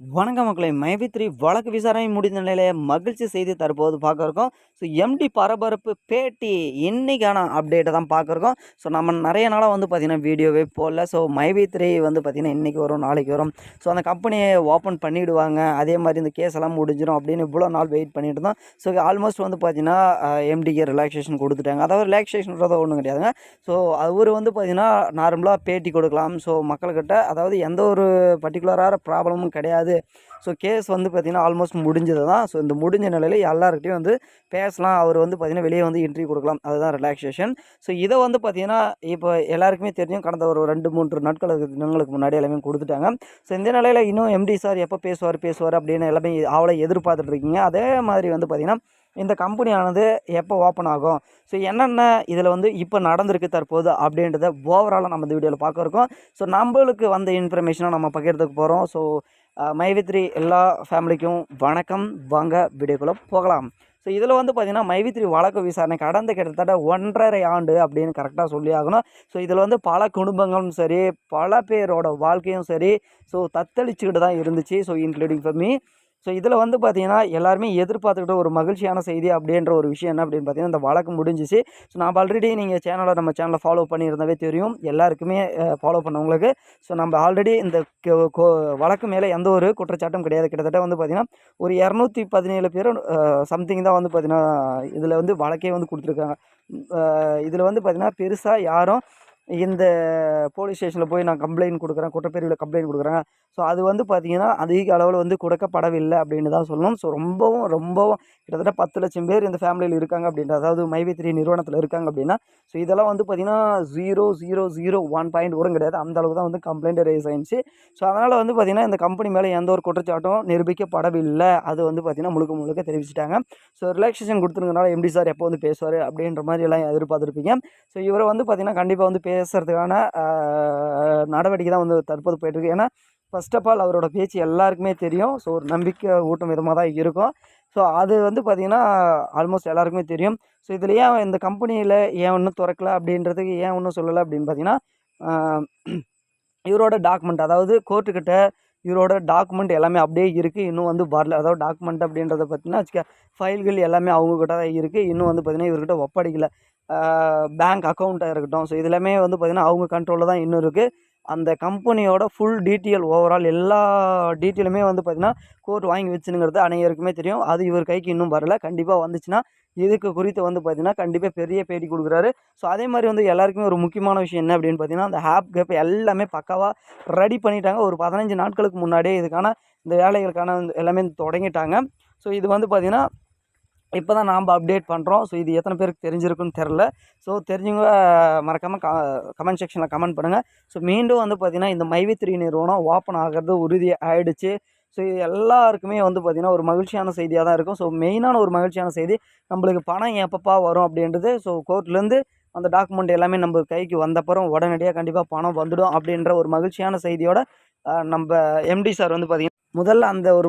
வணக்கம் மக்களை மைவி த்ரீ வழக்கு விசாரணை முடிந்த நிலையில மகிழ்ச்சி செய்தி தற்போது பார்க்குறோம். ஸோ எம்டி பரபரப்பு பேட்டி இன்றைக்கான அப்டேட்டை தான் பார்க்குறோம். ஸோ நம்ம நிறைய நாளாக வந்து பார்த்திங்கன்னா வீடியோவே போடல. ஸோ மைவி த்ரீ வந்து பார்த்திங்கன்னா இன்றைக்கி வரும் நாளைக்கு வரும். ஸோ அந்த கம்பெனியை ஓப்பன் பண்ணிவிடுவாங்க அதே மாதிரி இந்த கேஸ் எல்லாம் முடிஞ்சிடும் அப்படின்னு இவ்வளோ நாள் வெயிட் பண்ணிட்டு இருந்தோம். ஸோ ஆல்மோஸ்ட் வந்து பார்த்திங்கன்னா எம்டிக்கு ரிலாக்ஸேஷன் கொடுத்துட்டாங்க. அதாவது ரிலாக்ஸேஷன்றத ஒன்றும் கிடையாதுங்க. ஸோ அவர் வந்து பார்த்திங்கன்னா நார்மலாக பேட்டி கொடுக்கலாம். ஸோ மக்கள்கிட்ட அதாவது எந்த ஒரு பர்டிகுலரான ப்ராப்ளமும் கிடையாது. ஸோ கேஸ் வந்து பார்த்திங்கன்னா ஆல்மோஸ்ட் முடிஞ்சது தான் ஸோ இந்த முடிஞ்ச நிலையில் எல்லாருக்கிட்டையும் வந்து பேசலாம். அவர் வந்து பார்த்திங்கன்னா வெளியே வந்து இன்டர்வியூ கொடுக்கலாம். அதுதான் ரிலாக்ஸேஷன் ஸோ இதை வந்து பார்த்திங்கன்னா இப்போ எல்லாருக்குமே தெரியும். கடந்த ஒரு ரெண்டு மூன்று நாட்களுக்கு தினங்களுக்கு முன்னாடி எல்லாமே கொடுத்துட்டாங்க. ஸோ இந்த நிலையில் இன்னும் எம்டி சார் எப்போ பேசுவார் பேசுவார் அப்படின்னு எல்லாமே அவளை எதிர்பார்த்துட்ருக்கீங்க அதே மாதிரி வந்து பார்த்திங்கன்னா இந்த கம்பெனியானது எப்போ ஓப்பன் ஆகும்? ஸோ என்னென்ன இதில் வந்து இப்போ நடந்திருக்கு தற்போது அப்படின்றத ஓவராலாக நம்ம இந்த வீடியோவில் பார்க்க இருக்கோம். ஸோ நம்மளுக்கு வந்த இன்ஃபர்மேஷனை நம்ம பகிர்ந்துக்கு போகிறோம் ஸோ மைவித்ரி எல்லா ஃபேமிலிக்கும் வணக்கம். வாங்க வீடியோக்குள்ளே போகலாம். ஸோ இதில் வந்து பார்த்திங்கன்னா மைவித்ரி வழக்கு விசாரணை கடந்த கிட்டத்தட்ட ஒன்றரை ஆண்டு அப்படின்னு கரெக்டாக சொல்லி ஆகணும். ஸோ இதில் வந்து பல குடும்பங்களும் சரி பல பேரோட வாழ்க்கையும் சரி ஸோ தத்தளிச்சுக்கிட்டு தான் இருந்துச்சு. So including for me so இதில் வந்து பார்த்தீங்கன்னா எல்லாருமே எதிர்பார்த்துக்கிட்ட ஒரு மகிழ்ச்சியான செய்தி அப்படின்ற ஒரு விஷயம் என்ன அப்படின்னு பார்த்தீங்கன்னா இந்த வழக்கு முடிஞ்சிச்சு. ஸோ நம்ம ஆல்ரெடி நீங்கள் சேனலை நம்ம சேனலை ஃபாலோ பண்ணியிருந்தாவே தெரியும். எல்லாருக்குமே ஃபாலோ பண்ணவங்களுக்கு. ஸோ நம்ம ஆல்ரெடி இந்த கோ- கோ- வழக்கு மேலே எந்த ஒரு குற்றச்சாட்டும் கிடையாது. கிட்டத்தட்ட வந்து பார்த்திங்கன்னா ஒரு இரநூத்தி பதினேழு பேர் சம்திங் தான் வந்து பார்த்திங்கன்னா இதில் வந்து வழக்கே வந்து கொடுத்துருக்காங்க. இதில் வந்து பார்த்திங்கன்னா பெருசாக யாரும் இந்த போலீஸ் ஸ்டேஷனில் போய் நான் கம்ப்ளைண்ட் கொடுக்குறேன் குற்றப்பிரிவில் கம்ப்ளைண்ட் கொடுக்குறேன். ஸோ அது வந்து பார்த்திங்கன்னா அதிக அளவில் வந்து கொடுக்கப்படவில்லை அப்படின்னு தான் சொல்லணும். ஸோ ரொம்பவும் ரொம்பவும் கிட்டத்தட்ட பத்து லட்சம் பேர் இந்த ஃபேமிலியில் இருக்காங்க அப்படின்ற அதாவது மைவி த்ரீ நிறுவனத்தில் இருக்காங்க அப்படின்னா ஸோ இதெல்லாம் வந்து பார்த்திங்கன்னா zero zero zero one point கூட கிடையாது. அந்த அளவுக்கு தான் வந்து கம்ப்ளைண்ட் ரைஸ் ஆயிடுச்சு. ஸோ அதனால் வந்து பார்த்திங்கன்னா இந்த கம்பெனி மேலே எந்த ஒரு குற்றச்சாட்டும் நிரூபிக்கப்படவில்லை. அது வந்து பார்த்திங்கன்னா முழுக்க முழுக்க தெரிவிச்சிட்டாங்க. ஸோ ரிலாக்ஸேஷன் கொடுத்துருக்கனால எம்டி சார் எப்போ வந்து பேசுவார் அப்படின்ற மாதிரி எல்லாம் எதிர்பார்த்துருப்பீங்க. ஸோ இவரை வந்து பார்த்திங்கன்னா கண்டிப்பாக வந்து பேசுகிறதுக்கான நடவடிக்கை தான் வந்து தற்போது போயிட்டுருக்கு. ஏன்னா ஃபர்ஸ்ட் ஆஃப் ஆல் அவரோட பேச்சு எல்லாருக்குமே தெரியும். ஸோ ஒரு நம்பிக்கை ஊட்டும் விதமாக தான் இருக்கும். ஸோ அது வந்து பார்த்திங்கன்னா ஆல்மோஸ்ட் எல்லாருக்குமே தெரியும். ஸோ இதில் ஏன் இந்த கம்பெனியில் ஏன் ஒன்றும் திறக்கல அப்படின்றதுக்கு ஏன் ஒன்றும் சொல்லலை அப்படின்னு பார்த்தீங்கன்னா இவரோட டாக்குமெண்ட் அதாவது கோர்ட்டுக்கிட்ட இவரோட டாக்குமெண்ட் எல்லாமே அப்படியே இருக்குது இன்னும் வந்து வரல. அதாவது டாக்குமெண்ட் அப்படின்றத பார்த்தீங்கன்னா வச்சுக்க ஃபைல்கள் எல்லாமே அவங்கக்கிட்ட தான் இருக்குது இன்னும் வந்து பார்த்திங்கன்னா இவர்கிட்ட ஒப்படைக்கல. பேங்க் அக்கௌண்ட்டாக இருக்கட்டும். ஸோ இது எல்லாமே வந்து பார்த்திங்கன்னா அவங்க கண்ட்ரோலில் தான் இன்னும் இருக்குது அந்த கம்பெனியோட ஃபுல் டீட்டெயில் ஓவரால் எல்லா டீட்டெயிலுமே வந்து பார்த்திங்கன்னா கோர்ட் வாங்கி வச்சுனுங்கிறது அனைவருக்குமே தெரியும். அது இவர் கைக்கு இன்னும் வரல. கண்டிப்பாக வந்துச்சுன்னா இதுக்கு குறித்து வந்து பார்த்திங்கன்னா கண்டிப்பாக பெரிய பேட்டி கொடுக்குறாரு. ஸோ அதே மாதிரி வந்து எல்லாருக்குமே ஒரு முக்கியமான விஷயம் என்ன அப்படின்னு பார்த்தீங்கன்னா அந்த ஹேப் கேப் எல்லாமே பக்காவாக ரெடி பண்ணிட்டாங்க. ஒரு பதினஞ்சு நாட்களுக்கு முன்னாடியே இதுக்கான இந்த வேலைகளுக்கான வந்து எல்லாமே தொடங்கிட்டாங்க. ஸோ இது வந்து பார்த்திங்கன்னா இப்போ தான் நாம் அப்டேட் பண்ணுறோம் ஸோ இது எத்தனை பேருக்கு தெரிஞ்சிருக்குன்னு தெரில ஸோ தெரிஞ்சவங்க மறக்காமல் க கமெண்ட் செக்ஷனில் கமெண்ட் பண்ணுங்கள் ஸோ மீண்டும் வந்து பார்த்திங்கன்னா இந்த மைவித்ரி நிறுவனம் ஓப்பன் ஆகிறது உறுதி ஆயிடுச்சு. ஸோ இது எல்லாருக்குமே வந்து பார்த்திங்கன்னா ஒரு மகிழ்ச்சியான செய்தியாக தான் இருக்கும். ஸோ மெயினான ஒரு மகிழ்ச்சியான செய்தி நம்மளுக்கு பணம் எப்பப்பா வரும் அப்படின்றது. ஸோ கோர்ட்லேருந்து அந்த டாக்குமெண்ட் எல்லாமே நம்ம கைக்கு வந்தப்புறம் உடனடியாக கண்டிப்பாக பணம் வந்துடும் அப்படின்ற ஒரு மகிழ்ச்சியான செய்தியோட நம்ம எம்டி சார் வந்து பார்த்திங்கன்னா முதல்ல அந்த ஒரு